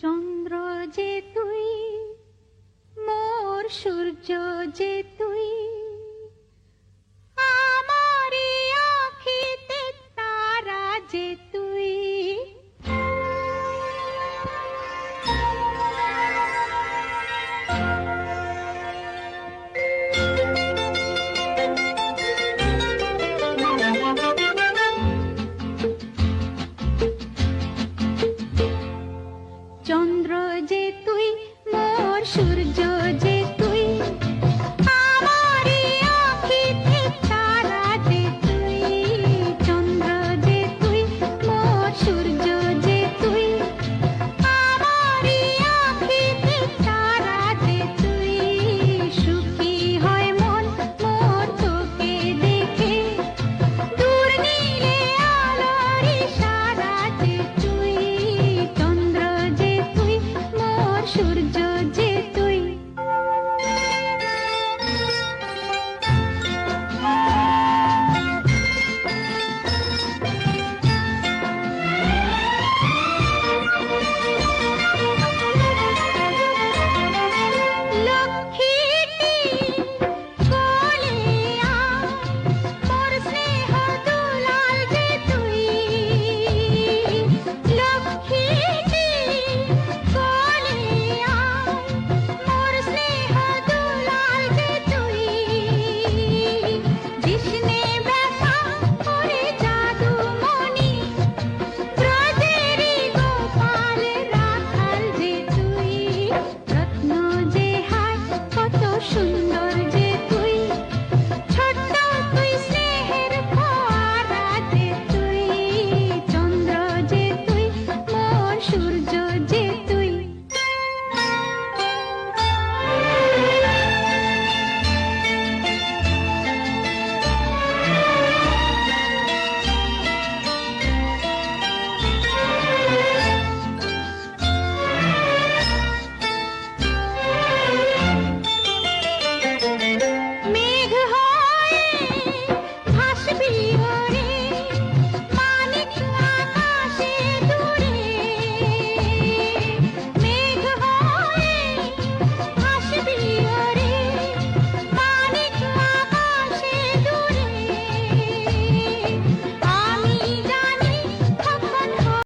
চন্দ্র যে তুই মোর সূর্য যে তুই চন্দ্র যে তুই মোর সূর্য সূর্য যে